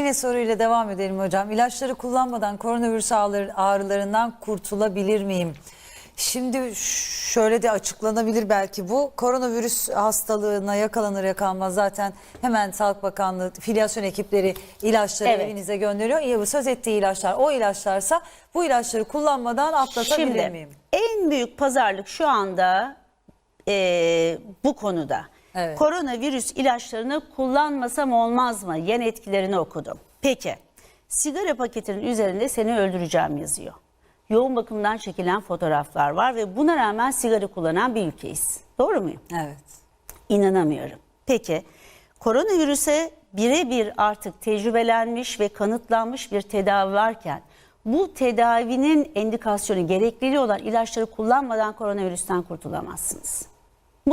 Yine soruyla devam edelim hocam. İlaçları kullanmadan koronavirüs ağrı- ağrılarından kurtulabilir miyim? Şimdi şöyle de açıklanabilir belki bu. Koronavirüs hastalığına yakalanır yakalanmaz zaten hemen Sağlık Bakanlığı filyasyon ekipleri ilaçları Evet. evinize gönderiyor. Bu söz ettiği ilaçlar o ilaçlarsa bu ilaçları kullanmadan atlatabilir Şimdi miyim? en büyük pazarlık şu anda eee, bu konuda. Evet. Koronavirüs ilaçlarını kullanmasam olmaz mı? Yan etkilerini okudum. Peki sigara paketinin üzerinde seni öldüreceğim yazıyor. Yoğun bakımdan çekilen fotoğraflar var ve buna rağmen sigara kullanan bir ülkeyiz. Doğru muyum? Evet. İnanamıyorum. Peki koronavirüse birebir artık tecrübelenmiş ve kanıtlanmış bir tedavi varken bu tedavinin endikasyonu gerekliliği olan ilaçları kullanmadan koronavirüsten kurtulamazsınız.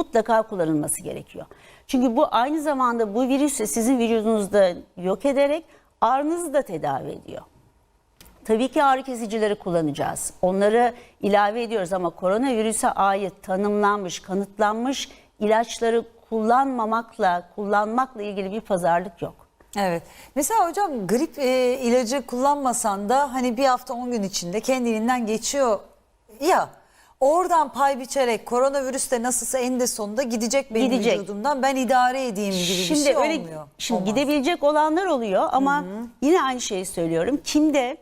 Mutlaka kullanılması gerekiyor. Çünkü bu aynı zamanda bu virüsü sizin vücudunuzda yok ederek ağrınızı da tedavi ediyor. Tabii ki ağrı kesicileri kullanacağız. Onları ilave ediyoruz ama koronavirüse ait tanımlanmış, kanıtlanmış ilaçları kullanmamakla, kullanmakla ilgili bir pazarlık yok. Evet. Mesela hocam grip e, ilacı kullanmasan da hani bir hafta 10 gün içinde kendiliğinden geçiyor ya. Oradan pay biçerek koronavirüs de nasılsa eninde sonunda gidecek benim Gidecek. vücudumdan ben idare edeyim gibi Şimdi bir şey öyle olmuyor. şimdi Olmaz. gidebilecek olanlar oluyor ama yine aynı şeyi söylüyorum. Kimde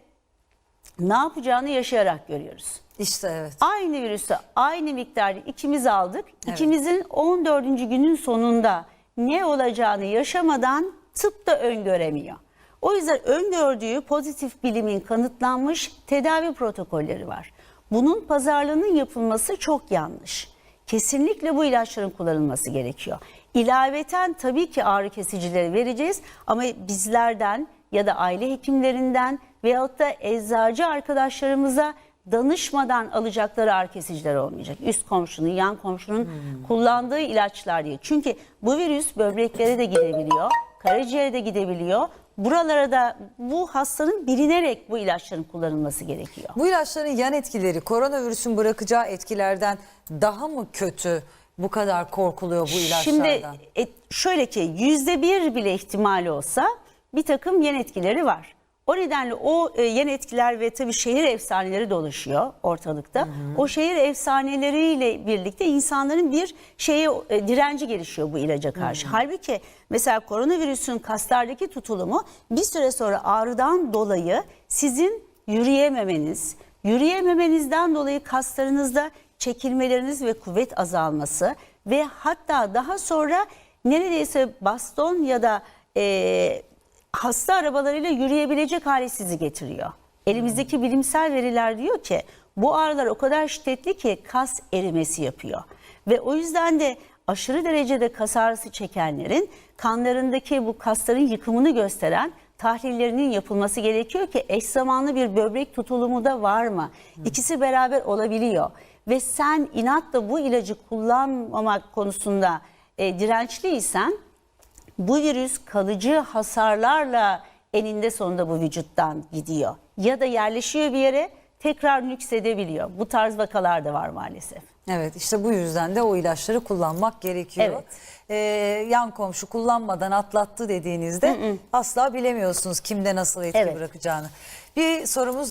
ne yapacağını yaşayarak görüyoruz. İşte evet. Aynı virüsü aynı miktarda ikimiz aldık. İkimizin 14. günün sonunda ne olacağını yaşamadan tıp da öngöremiyor. O yüzden öngördüğü pozitif bilimin kanıtlanmış tedavi protokolleri var. Bunun pazarlığının yapılması çok yanlış. Kesinlikle bu ilaçların kullanılması gerekiyor. İlaveten tabii ki ağrı kesicileri vereceğiz ama bizlerden ya da aile hekimlerinden veyahut da eczacı arkadaşlarımıza danışmadan alacakları ağrı kesiciler olmayacak. Üst komşunun, yan komşunun kullandığı ilaçlar değil. Çünkü bu virüs böbreklere de gidebiliyor, karaciğere de gidebiliyor. Buralara da bu hastanın bilinerek bu ilaçların kullanılması gerekiyor. Bu ilaçların yan etkileri koronavirüsün bırakacağı etkilerden daha mı kötü bu kadar korkuluyor bu ilaçlardan? Şimdi e, şöyle ki yüzde bir bile ihtimali olsa bir takım yan etkileri var. O nedenle o e, yan etkiler ve tabii şehir efsaneleri dolaşıyor ortalıkta. O şehir efsaneleriyle birlikte insanların bir şeye e, direnci gelişiyor bu ilaca karşı. Halbuki mesela koronavirüsün kaslardaki tutulumu bir süre sonra ağrıdan dolayı sizin yürüyememeniz, yürüyememenizden dolayı kaslarınızda çekilmeleriniz ve kuvvet azalması ve hatta daha sonra neredeyse baston ya da e, hasta arabalarıyla yürüyebilecek hale sizi getiriyor. Elimizdeki bilimsel veriler diyor ki bu ağrılar o kadar şiddetli ki kas erimesi yapıyor. Ve o yüzden de aşırı derecede kas ağrısı çekenlerin kanlarındaki bu kasların yıkımını gösteren tahlillerinin yapılması gerekiyor ki eş zamanlı bir böbrek tutulumu da var mı? İkisi beraber olabiliyor. Ve sen inatla bu ilacı kullanmamak konusunda e, dirençliysen bu virüs kalıcı hasarlarla eninde sonunda bu vücuttan gidiyor. Ya da yerleşiyor bir yere tekrar nüksedebiliyor. Bu tarz vakalar da var maalesef. Evet işte bu yüzden de o ilaçları kullanmak gerekiyor. Evet. Ee, yan komşu kullanmadan atlattı dediğinizde asla bilemiyorsunuz kimde nasıl etki Evet. bırakacağını. Bir sorumuz